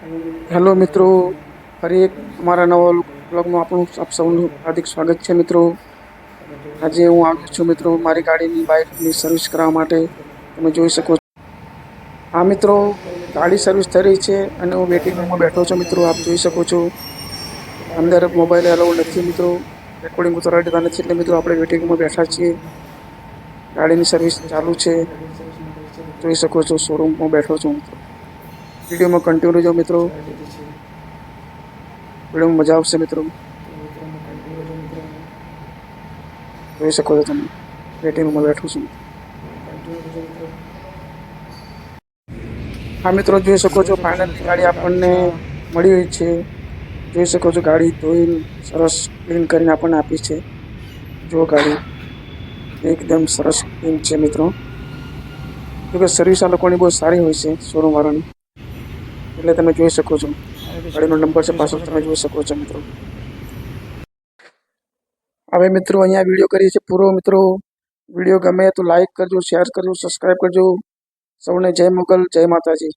Hello મિત્રો, ફરી એક મારા નવા બ્લોગમાં આપણું આપ સૌનું હાર્દિક સ્વાગત છે મિત્રો. આજે હું આવ્યો છું મિત્રો મારી ગાડીની બાઇકની સર્વિસ કરાવવા માટે. તમે જોઈ શકો છો. હા મિત્રો, ગાડી સર્વિસ થઈ રહી છે અને હું વેટિંગ રૂમમાં બેઠો છું મિત્રો, આપ જોઈ શકો છો. અંદર મોબાઈલ અલાઉ નથી મિત્રો રેકોર્ડિંગ ઉતારવા દેતા નથી એટલે મિત્રો આપણે વેટિંગ રૂમમાં બેઠા છીએ. ગાડીની સર્વિસ ચાલુ છે. જોઈ શકો છો શોરૂમમાં બેઠો છું. મિત્રો વિડીયોમાં કન્ટિન્યુ રહેજો મિત્રો. વિડીયોમાં મજા આવશે મિત્રો. જોઈ શકો છો તમે. પેટીએમમાં બેઠું છું. હા મિત્રો, જોઈ શકો છો ફાઇનલ ગાડી આપણને મળી રહી છે. જોઈ શકો છો ગાડી ધોઈને સરસ ક્લીન કરીને આપણને આપી છે. જો ગાડી. એકદમ સરસ ક્લીન છે મિત્રો. જોકે સર્વિસ આ લોકોની બહુ સારી હોય છે શોરૂમ વાળાની. એટલે તમે જોઈ શકો છો. ગાડીનો નંબર છે, પાછળ તમે જોઈ શકો છો મિત્રો. હવે મિત્રો અહીંયા વીડિયો કરીએ છીએ પૂરો. મિત્રો વીડિયો ગમે તો લાઈક કરજો શેર કરજો સબસ્ક્રાઈબ કરજો. સૌને જય મોગલ, જય માતાજી.